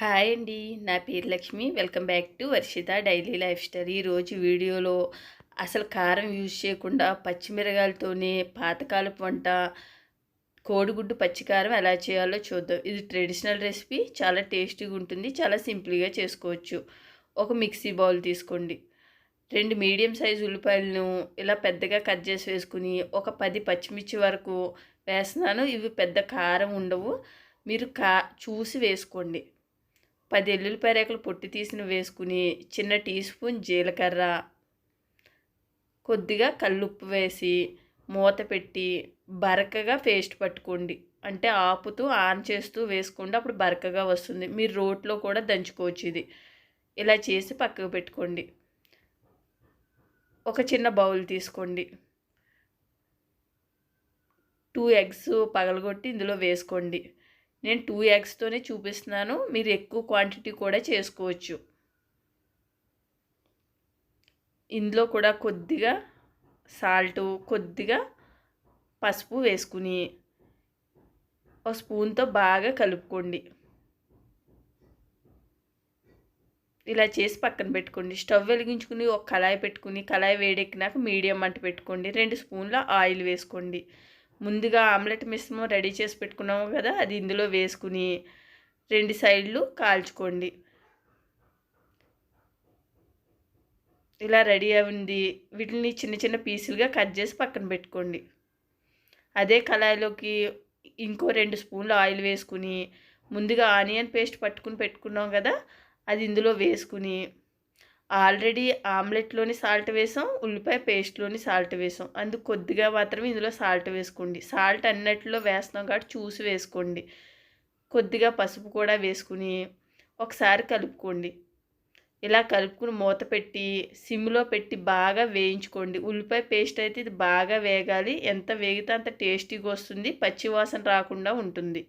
Hi అండి. నా పేరు Lakshmi. Welcome back to Varshitha daily lifestyle ఈరోజు వీడియోలో అసలు కారం యూజ్ చేయకుండా పచ్చిమిరగాయలతోనే పాతకాలపు వంట కోడిగుడ్డు పచ్చికారం ఎలా చేయాలో చూద్దాం. ఇది ట్రెడిషనల్ రెసిపీ. చాలా టేస్టీగా ఉంటుంది. చాలా సింపుల్గా చేసుకోవచ్చు. ఒక మిక్సీ బౌల్ తీసుకోండి. రెండు మీడియం సైజు ఉల్లిపాయలను ఇలా పెద్దగా కట్ చేసి వేసుకుని ఒక పది పచ్చిమిర్చి వరకు వేస్తున్నాను. ఇవి పెద్ద కారం ఉండవు. మీరు కా చూసి వేసుకోండి. పది ఎల్లుల్లిపాయ రేకలు పొట్టి తీసిన వేసుకుని చిన్న టీ స్పూన్ జీలకర్ర కొద్దిగా కల్లుప్పు వేసి మూత పెట్టి బరకగా పేస్ట్ పట్టుకోండి. అంటే ఆపుతూ ఆన్ చేస్తూ వేసుకోండి. అప్పుడు బరకగా వస్తుంది. మీరు రోట్లో కూడా దంచుకోవచ్చు ఇది. ఇలా చేసి పక్కకు పెట్టుకోండి. ఒక చిన్న బౌల్ తీసుకోండి. టూ ఎగ్స్ పగలగొట్టి ఇందులో వేసుకోండి. నేను టూ ఎగ్స్తోనే చూపిస్తున్నాను. మీరు ఎక్కువ క్వాంటిటీ కూడా చేసుకోవచ్చు. ఇందులో కూడా కొద్దిగా సాల్ట్ కొద్దిగా పసుపు వేసుకుని ఒక స్పూన్తో బాగా కలుపుకోండి. ఇలా చేసి పక్కన పెట్టుకోండి. స్టవ్ వెలిగించుకుని ఒక కళాయి పెట్టుకుని కళాయి వేడెక్కినాక మీడియం మంట పెట్టుకోండి. రెండు స్పూన్ల ఆయిల్ వేసుకోండి. ముందుగా ఆమ్లెట్ మిశ్రమం రెడీ చేసి పెట్టుకున్నాము కదా అది ఇందులో వేసుకుని రెండు సైడ్లు కాల్చుకోండి. ఇలా రెడీ అయింది. వీటిని చిన్న చిన్న పీసులుగా కట్ చేసి పక్కన పెట్టుకోండి. అదే కళాయిలోకి ఇంకో రెండు స్పూన్లు ఆయిల్ వేసుకుని ముందుగా ఆనియన్ పేస్ట్ పట్టుకుని పెట్టుకున్నాం కదా అది ఇందులో వేసుకుని ఆల్రెడీ ఆమ్లెట్లోని సాల్ట్ వేసాం ఉల్లిపాయ పేస్ట్లోని సాల్ట్ వేసాం. అందుకు కొద్దిగా మాత్రమే ఇందులో సాల్ట్ వేసుకోండి. సాల్ట్ అన్నట్లో వేస్తున్నాం కాబట్టి చూసి వేసుకోండి. కొద్దిగా పసుపు కూడా వేసుకుని ఒకసారి కలుపుకోండి. ఇలా కలుపుకుని మూత పెట్టి సిమ్లో పెట్టి బాగా వేయించుకోండి. ఉల్లిపాయ పేస్ట్ అయితే ఇది బాగా వేగాలి. ఎంత వేగితే అంత టేస్టీగా వస్తుంది. పచ్చి వాసన రాకుండా ఉంటుంది.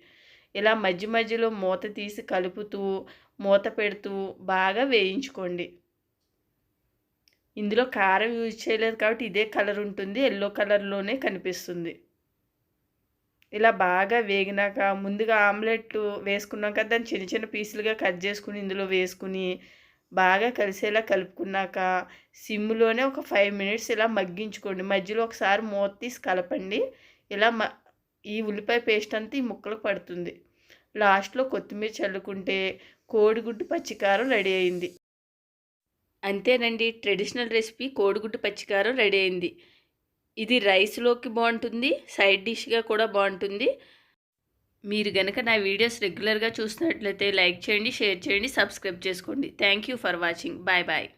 ఇలా మధ్య మధ్యలో మూత తీసి కలుపుతూ మూత పెడుతూ బాగా వేయించుకోండి. ఇందులో కారం యూజ్ చేయలేదు కాబట్టి ఇదే కలర్ ఉంటుంది. ఎల్లో కలర్లోనే కనిపిస్తుంది. ఇలా బాగా వేగినాక ముందుగా ఆమ్లెట్ వేసుకున్నాక దాన్ని చిన్న చిన్న పీసులుగా కట్ చేసుకుని ఇందులో వేసుకుని బాగా కలిసేలా కలుపుకున్నాక సిమ్లోనే ఒక ఫైవ్ మినిట్స్ ఇలా మగ్గించుకోండి. మధ్యలో ఒకసారి మూత తీసి కలపండి. ఇలా మ ఈ ఉల్లిపాయ పేస్ట్ అంతా ఈ ముక్కలకు పడుతుంది. లాస్ట్లో కొత్తిమీర చల్లుకుంటే కోడిగుడ్డు పచ్చికారం రెడీ అయింది. అంతేనండి. ట్రెడిషనల్ రెసిపీ కోడిగుడ్డు పచ్చికారం రెడీ అయింది. ఇది రైస్లోకి బాగుంటుంది సైడ్ డిష్గా కూడా బాగుంటుంది. మీరు కనుక నా వీడియోస్ రెగ్యులర్గా చూసినట్లయితే లైక్ చేయండి షేర్ చేయండి సబ్స్క్రైబ్ చేసుకోండి. Thank you for watching. Bye bye.